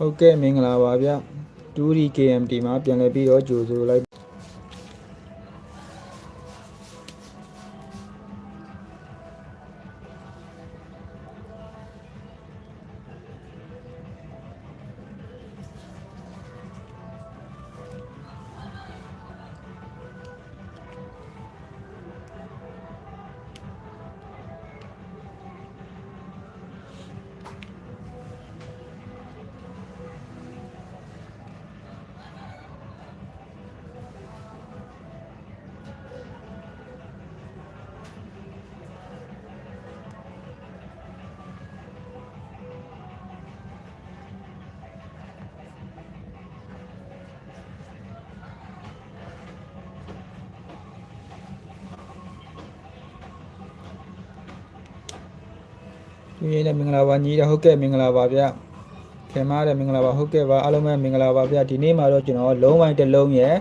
ဟုတ်ကဲ့မင်္ဂလာပါဗျ 2D KMT မှာပြန်လည်ပြီးတော့ကြိုဆိုလိုက် ဒီနေ့လည်းမင်္ဂလာပါညီတော်ဟုတ်ကဲ့မင်္ဂလာပါဗျခင်မားတယ်မင်္ဂလာပါဟုတ်ကဲ့ပါအားလုံးပဲမင်္ဂလာပါဗျဒီနေ့မှာတော့ကျွန်တော်လုံးဝိုင်းတစ်လုံးရဲ့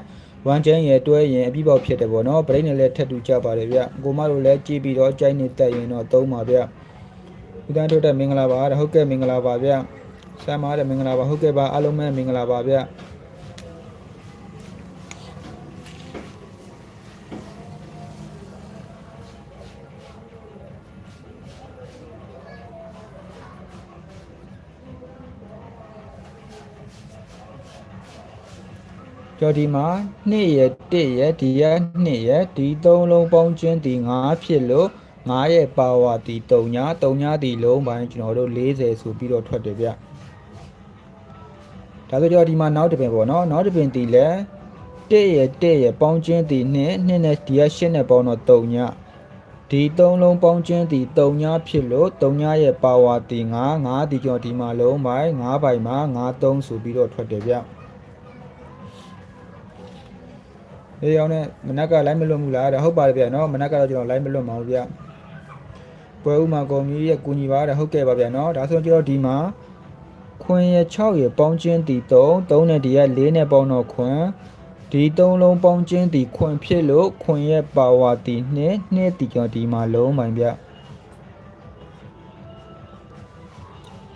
ဝမ်ချမ်းရဲ့တွဲရင်အပြည့်ပေါက်ဖြစ်တယ်ပေါ့နော်ပရိတ်နဲ့လည်းထက်တူကြပါတယ်ဗျကိုမတို့လည်းကြည့်ပြီးတော့ကြိုက်နေတက်ရင်တော့သုံးပါဗျဦးတန်းထုတ်တဲ့မင်္ဂလာပါဟုတ်ကဲ့မင်္ဂလာပါဗျဆမ်းမားတယ်မင်္ဂလာပါဟုတ်ကဲ့ပါအားလုံးပဲမင်္ဂလာပါဗျ ကျော်ဒီမှာ2ရဲ့1ရဲ့ဒီရဲ့2ရဲ့ဒီသုံးလုံးပေါင်းချင်းဒီ9ဖြစ်လို့9ရဲ့ပါဝါဒီ3ညာ3ညာဒီလုံးပိုင်းကျွန်တော်တို့40ဆိုပြီးတော့ထွက်တယ်ဗျဒါဆိုကျော်ဒီမှာနောက်တစ်ပင်ပေါ့နော်နောက်တစ်ပင်ဒီလဲ1ရဲ့1ရဲ့ပေါင်းချင်းဒီ2 2နဲ့ဒီရဲ့8နဲ့ပေါင်းတော့3ညာဒီသုံးလုံးပေါင်းချင်းဒီ3ညာဖြစ်လို့3ညာရဲ့ပါဝါဒီ9 9ဒီကျော်ဒီမှာလုံးပိုင်း9ပိုင်းမှာ9 3ဆိုပြီးတော့ထွက်တယ်ဗျ အေးအောင်နဲ့မနက်ကလိုက်မလွတ်ဘူးလားတဲ့ဟုတ်ပါတယ်ဗျာနော်မနက်ကတော့ကျွန်တော်လိုက်မလွတ်ပါဘူးဗျပွဲဥမှာကုံကြီးရဲ့ကူညီပါတဲ့ဟုတ်ကဲ့ပါဗျာနော်ဒါဆိုကျွန်တော်ဒီမှာခွင်ရဲ့6ရဲ့ပေါင်းချင်းတီ3 3နဲ့ဒီရဲ့4နဲ့ပေါင်းတော့ခွင်ဒီ3လုံးပေါင်းချင်းတီခွင်ဖြစ်လို့ခွင်ရဲ့ပါဝါတီ2 2တီကျော်ဒီမှာလုံးပိုင်ဗျ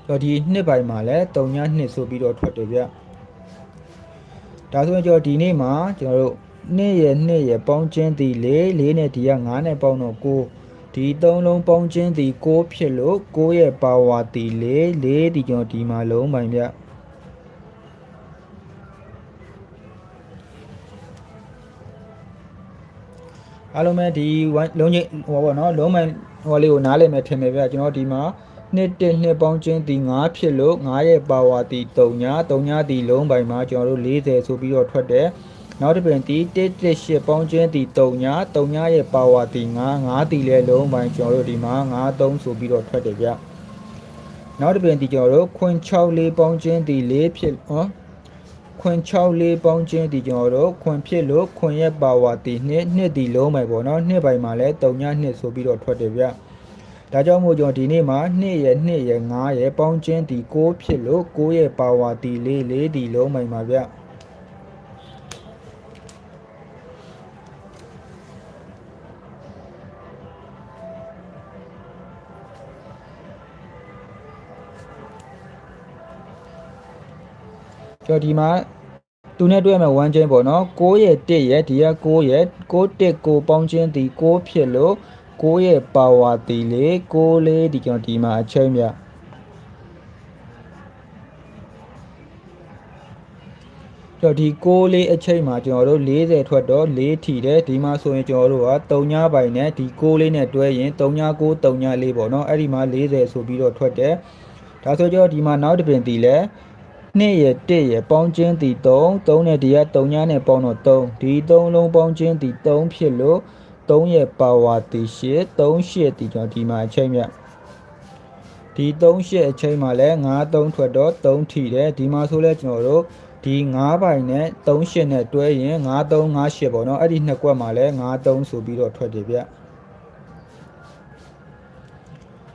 တော့ဒီနှစ်ပိုင်းမှာလဲ3ည2ဆိုပြီးတော့ထွက်တယ်ဗျဒါဆိုရင်ကျွန်တော်ဒီနေ့မှာကျွန်တော်တို့ နှစ်ရယ်နှစ်ရယ်ပေါင်းချင်းသည်၄၄နဲ့ဒီက9နဲ့ပေါင်းတော့9ဒီသုံးလုံးပေါင်းချင်းသည်6ဖြစ်လို့6ရဲ့ပါဝါသည်၄၄ဒီကျွန်တော်ဒီမှာလုံးပိုင်ဗျအားလုံးပဲဒီလုံးချင်းဟောပေါ့နော်လုံးမိုင်ဟောလေးကိုနားလည်မယ်ထင်မယ်ဗျကျွန်တော်ဒီမှာနှစ်တစ်နှစ်ပေါင်းချင်းဒီ9ဖြစ်လို့9ရဲ့ပါဝါဒီ3ညာ3ညာဒီလုံးပိုင်မှာကျွန်တော်တို့40ဆိုပြီးတော့ထွက်တယ် နောက်တစ်ပင်ဒီ118ပေါင်းချင်းဒီ3ညာ3ညာရဲ့ပါဝါဒီ9 9ဒီလဲလုံးပိုင်ကျွန်တော်တို့ဒီမှာ93ဆိုပြီးတော့ထွက်တယ်ဗျနောက်တစ်ပင်ဒီကျွန်တော်တို့ခွင်6လေးပေါင်းချင်းဒီ4ဖြစ်ဟောခွင်6လေးပေါင်းချင်းဒီကျွန်တော်တို့ခွင်ဖြစ်လို့ခွင်ရဲ့ပါဝါဒီ2နှစ်ဒီလုံးပိုင်ပေါ့နော်နှစ်ပိုင်မှာလဲ3ညာ2ဆိုပြီးတော့ထွက်တယ်ဗျဒါကြောင့်မို့ကျွန်တော်ဒီနေ့မှာ2ရဲ့2ရဲ့9ရဲ့ပေါင်းချင်းဒီ6ဖြစ်လို့6ရဲ့ပါဝါဒီ4 4ဒီလုံးပိုင်ပါဗျ ကျွန်တော်ဒီမှာသူနဲ့တွေ့မယ်ဝမ်းချင်းပေါ့နော်6ရဲ့1ရဲ့ဒီက6ရဲ့6 1 6ပေါင်းချင်းဒီ6ဖြစ်လို့6ရဲ့ပါဝါတီလေ6လေးဒီကျွန်တော်ဒီမှာအချိန်ပြတော့ဒီ6လေးအချိန်မှာကျွန်တော်တို့40ထွက်တော့4ထီတယ်ဒီမှာဆိုရင်ကျွန်တော်တို့က3ညပိုင်းနဲ့ဒီ6လေးနဲ့တွဲရင်3ည9 3ည4ပေါ့နော်အဲ့ဒီမှာ40ဆိုပြီးတော့ထွက်တယ်ဒါဆိုကျွန်တော်ဒီမှာနောက်တစ်ပင်တီလဲ 2ရ1ရပေါင်းချင်းတီ3 3နဲ့ဒီက3ညနဲ့ပေါင်းတော့3ဒီ3လုံးပေါင်းချင်းတီ3ဖြစ်လို့3ရဲ့ပါဝါတီ8 3 8တီကျွန်တော်ဒီမှာအချိန်မြတ်ဒီ3 8အချိန်မှာလဲ9 3ထွက်တော့3ထီတယ်ဒီမှာဆိုလဲကျွန်တော်တို့ဒီ9ပိုင်နဲ့3 8နဲ့တွဲရင်9 3 9 8ပေါ့နော်အဲ့ဒီနှစ်ကွက်မှာလဲ9 3ဆိုပြီးတော့ထွက်တယ်ဗျ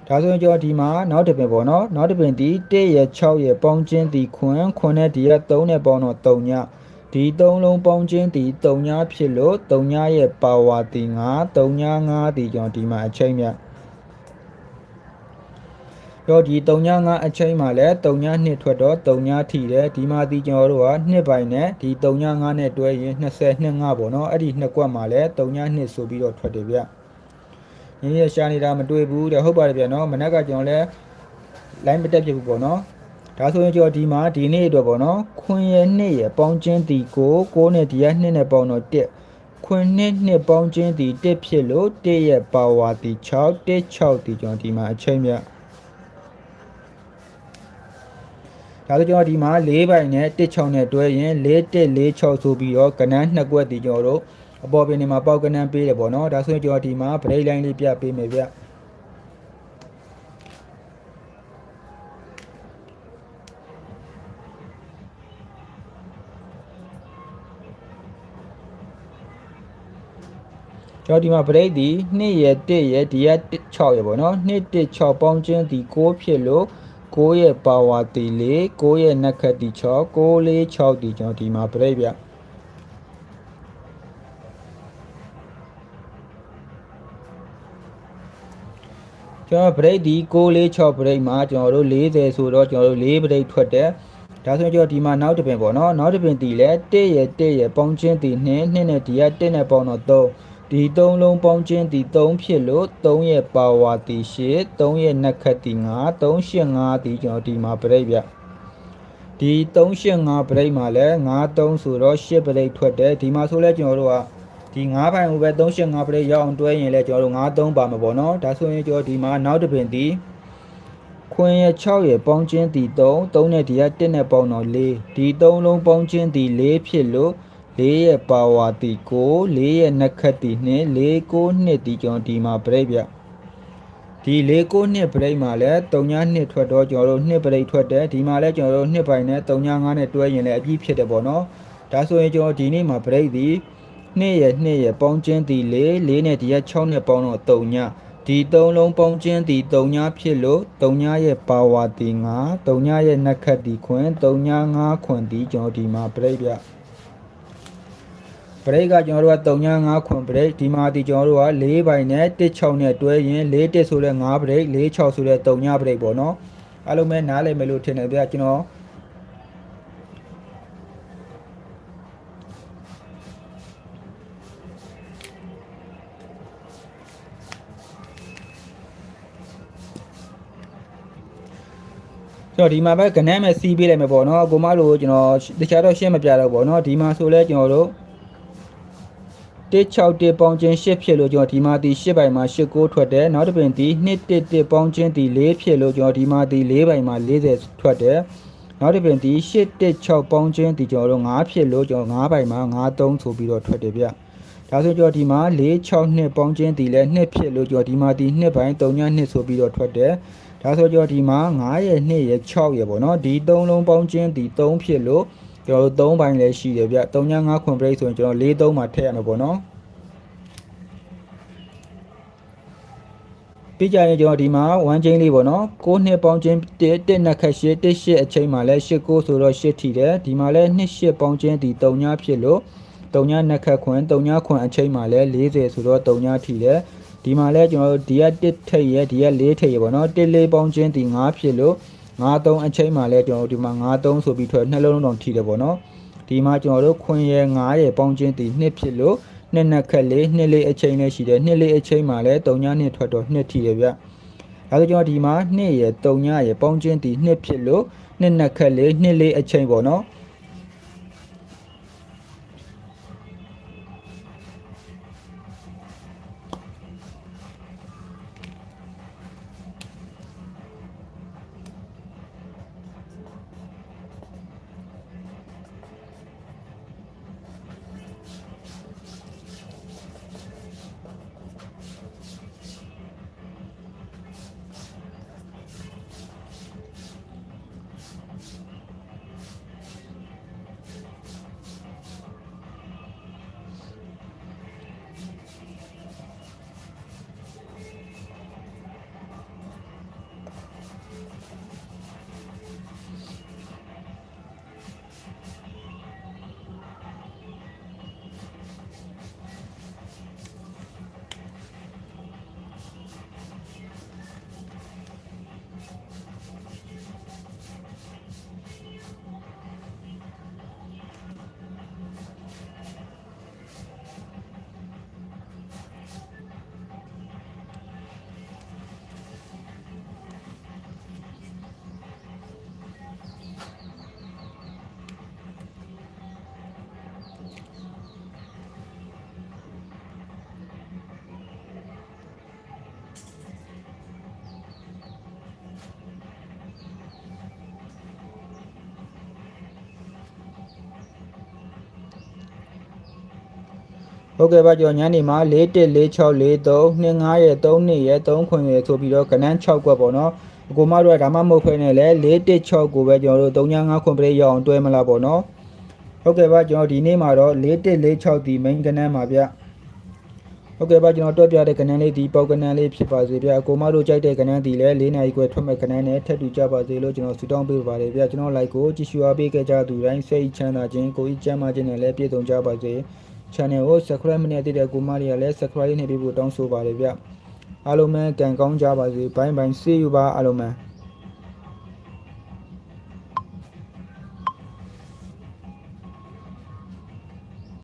ဒါဆိုရင်ကျွန်တော်ဒီမှာနောက်တစ်ပင်ပေါ့နော်နောက်တစ်ပင်ဒီ1ရ6ရပေါင်းချင်းဒီခွန်းခွန်းနဲ့ဒီက3နဲ့ပေါင်းတော့3ညဒီ3လုံးပေါင်းချင်းဒီ3ညဖြစ်လို့3ညရဲ့ပါဝါဒီ9 3ည9ဒီကျွန်တော်ဒီမှာအချိန်မြတ်တော့ဒီ35အချိန်မှာလဲ32ထွက်တော့35ထီတယ်ဒီမှာဒီကျွန်တော်တို့ကနှစ်ပိုင်းနဲ့ဒီ35နဲ့တွဲရင်22ပေါ့နော်အဲ့ဒီနှစ်ကွက်မှာလဲ32ဆိုပြီးတော့ထွက်တယ်ဗျ။ ဒီနေ့ရှာနေတာမတွေ့ဘူးတဲ့ဟုတ်ပါတယ်ဗျနော်မနက်ကကျွန်တော်လဲ line မတက်ပြဘူးပေါ့နော်ဒါဆိုရင်ကျွန်တော်ဒီမှာဒီနေ့အတွက်ပေါ့နော်ခွင်ရဲ့နှစ်ရဲ့ပေါင်းချင်းတီကို6နဲ့ဒီကနှစ်နဲ့ပေါင်းတော့1ခွင်နှစ်နှစ်ပေါင်းချင်းတီ1ဖြစ်လို့1ရဲ့ပါဝါတီ6 1 6တီကျွန်တော်ဒီမှာအချိန်မြတ်ဒါဆိုကျွန်တော်ဒီမှာ၄ပိုင်နဲ့16နဲ့တွဲရင်4 1 4 6ဆိုပြီးတော့ကနန်းနှစ်ကွက်တီကျွန်တော်တို့ အပေါ်ပင်တွေမှာပေါက်ကနန်းပေးတယ်ပေါ့နော်ဒါဆိုရင်ကျွန်တော်ဒီမှာ break line လေးပြပေးမယ်ဗျကျွန်တော်ဒီမှာ break ဒီ2ရဲ့1ရဲ့ဒီက6ရဲ့ပေါ့နော်2 1 6ပေါင်းချင်းဒီ6ဖြစ်လို့6ရဲ့ power ဒီ4 6ရဲ့နှက်ခတ်ဒီ6 6 4 6ဒီကျွန်တော်ဒီမှာ break ဗျ ကျွန်တော် break ဒီ6 4 6 break မှာကျွန်တော်တို့40ဆိုတော့ကျွန်တော်တို့4 break ထွက်တယ်ဒါဆိုရင်ကျွန်တော်ဒီမှာနောက်တစ်ပင်ပေါ့နော်နောက်တစ်ပင်တီလဲ1ရဲ့1ရဲ့ပေါင်းချင်းတီ2 2နဲ့ဒီက1နဲ့ပေါင်းတော့3ဒီ3လုံးပေါင်းချင်းတီ3ဖြစ်လို့3ရဲ့ပါဝါတီ8 3ရဲ့နှက်ခတ်တီ9 3 8 5တီကျွန်တော်ဒီမှာပြိတ်ဗျဒီ385 break မှာလဲ93ဆိုတော့8 break ထွက်တယ်ဒီမှာဆိုလဲကျွန်တော်တို့က ဒီ9ဘိုင်ဟိုပဲ385 break ရောက်အောင်တွဲရင်လဲကျွန်တော်တို့93ပါမှာပေါ့နော်ဒါဆိုရင်ကျွန်တော်ဒီမှာနောက်တစ်ပင်တီခွင်ရဲ့6ရဲ့ပေါင်းချင်းတီ3 3နဲ့ဒီက1နဲ့ပေါင်းတော့4ဒီ3လုံးပေါင်းချင်းတီ4ဖြစ်လို့4ရဲ့ပါဝါတီ9 4ရဲ့နှက်ခတ်တီ2 4 9နှစ်တီကျွန်တော်ဒီမှာ break ဗျဒီ4 9နှစ် break မှာလဲ3ည2ထွက်တော့ကျွန်တော်တို့2 break ထွက်တယ်ဒီမှာလဲကျွန်တော်တို့2ပိုင်းနဲ့3ည5နဲ့တွဲရင်လည်းအပြည့်ဖြစ်တယ်ပေါ့နော်ဒါဆိုရင်ကျွန်တော်ဒီနေ့မှာ break ဒီ 2ရဲ့2ရဲ့ပေါင်းချင်းတီ4 4နဲ့ဒီက6နဲ့ပေါင်းတော့3ညဒီ3လုံးပေါင်းချင်းတီ3ညဖြစ်လို့3ညရဲ့ပါဝါတီ9 3ညရဲ့နှက်ခတ်တီခွင်3ည5ခွင်တီကျွန်တော်ဒီမှာ break ဗျ break ကကျွန်တော်တို့က3ည5ခွန် break ဒီမှာဒီကျွန်တော်တို့က4ပိုင်းနဲ့16နဲ့တွဲရင်4တက်ဆိုတဲ့5 break 4 6ဆိုတဲ့3ည break ပေါ့နော်အားလုံးပဲနားလည်မယ်လို့ထင်တယ်ဗျကျွန်တော် ကျွန်တော်ဒီမှာပဲကနန်းမဲ့စီးပေးလိုက်မယ်ပေါ့နော်ကိုမလို့ကျွန်တော်တခြားတော့ရှင်းမပြတော့ပေါ့နော်ဒီမှာဆိုလဲကျွန်တော်တို့161ပေါင်းချင်း8ဖြစ်လို့ကျွန်တော်ဒီမှာဒီ8ပိုင်မှာ8ကိုထွက်တယ်နောက်တစ်ပင်ဒီ211ပေါင်းချင်းဒီ4ဖြစ်လို့ကျွန်တော်ဒီမှာဒီ4ပိုင်မှာ40ထွက်တယ်နောက်တစ်ပင်ဒီ816ပေါင်းချင်းဒီကျွန်တော်တို့9ဖြစ်လို့ကျွန်တော်9ပိုင်မှာ93ဆိုပြီးတော့ထွက်တယ်ဗျဒါဆိုကျွန်တော်ဒီမှာ462ပေါင်းချင်းဒီလဲ2ဖြစ်လို့ကျွန်တော်ဒီမှာဒီ2ပိုင်3ည2ဆိုပြီးတော့ထွက်တယ် ဒါဆိုကျွန်တော်ဒီမှာ9ရဲ့2ရဲ့6ရဲ့ပေါ့နော်ဒီ3လုံးပေါင်းချင်းဒီ3ဖြစ်လို့ကျွန်တော်တို့3ပိုင်းလည်းရှိတယ်ဗျ3ည5ခွန် break ဆိုရင်ကျွန်တော်4 3မှာထည့်ရမှာပေါ့နော်ပြကြရင်ကျွန်တော်ဒီမှာ1 chain လေးပေါ့နော်6နှစ်ပေါင်းချင်း1 1နှစ်ခက်8 1 8အချိန်မှာလဲ8 9ဆိုတော့8ထီတယ်ဒီမှာလဲ2 8ပေါင်းချင်းဒီ3ညဖြစ်လို့3ညနှစ်ခက်ခွန်3ညခွန်အချိန်မှာလဲ40ဆိုတော့3ညထီတယ် ဒီမှာလဲကျွန်တော်တို့ဒီက1ထိပ်ရဲ့ဒီက4ထိပ်ရဲ့ပေါ့နော်1 4ပေါင်းချင်းဒီ9ဖြစ်လို့93အချိန်မှာလဲကျွန်တော်တို့ဒီမှာ93ဆိုပြီးထွက်နှလုံးလုံးတောင်ထိတယ်ပေါ့နော်ဒီမှာကျွန်တော်တို့ခွင်ရဲ့9ရဲ့ပေါင်းချင်းဒီ2ဖြစ်လို့နှစ်နှစ်ခက်လေးနှစ်လေးအချိန်လေးရှိတယ်နှစ်လေးအချိန်မှာလဲ3ညနှစ်ထွက်တော့နှစ်ထိတယ်ဗျဒါဆိုကျွန်တော်ဒီမှာ2ရဲ့3ညရဲ့ပေါင်းချင်းဒီ2ဖြစ်လို့နှစ်နှစ်ခက်လေးနှစ်လေးအချိန်ပေါ့နော် ဟုတ်ကဲ့ပါကျွန်တော်ညနေမှာ414643 25ရဲ့32ရဲ့3ခွင်ရဲ့ဆိုပြီးတော့ကနန်း6ကွက်ပေါ့နော်အကိုမတို့ကဒါမှမဟုတ်ခွဲနဲ့လဲ416ကိုပဲကျွန်တော်တို့35ခွင်ပရိတ်ရအောင်တွဲမလားပေါ့နော်ဟုတ်ကဲ့ပါကျွန်တော်ဒီနေ့မှာတော့4146ဒီ main ကနန်းပါဗျဟုတ်ကဲ့ပါကျွန်တော်တွက်ပြတဲ့ကနန်းလေးဒီပေါက်ကနန်းလေးဖြစ်ပါစေဗျအကိုမတို့ကြိုက်တဲ့ကနန်းဒီလဲ4နာရီခွဲထွက်မဲ့ကနန်းနဲ့ထပ်တူကြပါစေလို့ကျွန်တော်ဆုတောင်းပေးပါတယ်ဗျကျွန်တော် like ကိုကြည့်ရှုအားပေးခဲ့ကြသူတိုင်းစိတ်ချမ်းသာခြင်းကိုယ်ကြီးကျန်းမာခြင်းနဲ့လည်းပြည့်စုံကြပါစေ channel ကို subscribe မလုပ်သေးတဲ့ကိုမတွေကလည်း subscribe နဲ့ပြဖို့တောင်းဆိုပါတယ်ဗျအားလုံးပဲကံကောင်းကြပါစေဘိုင်းဘိုင်း see you ပါအားလုံးပဲ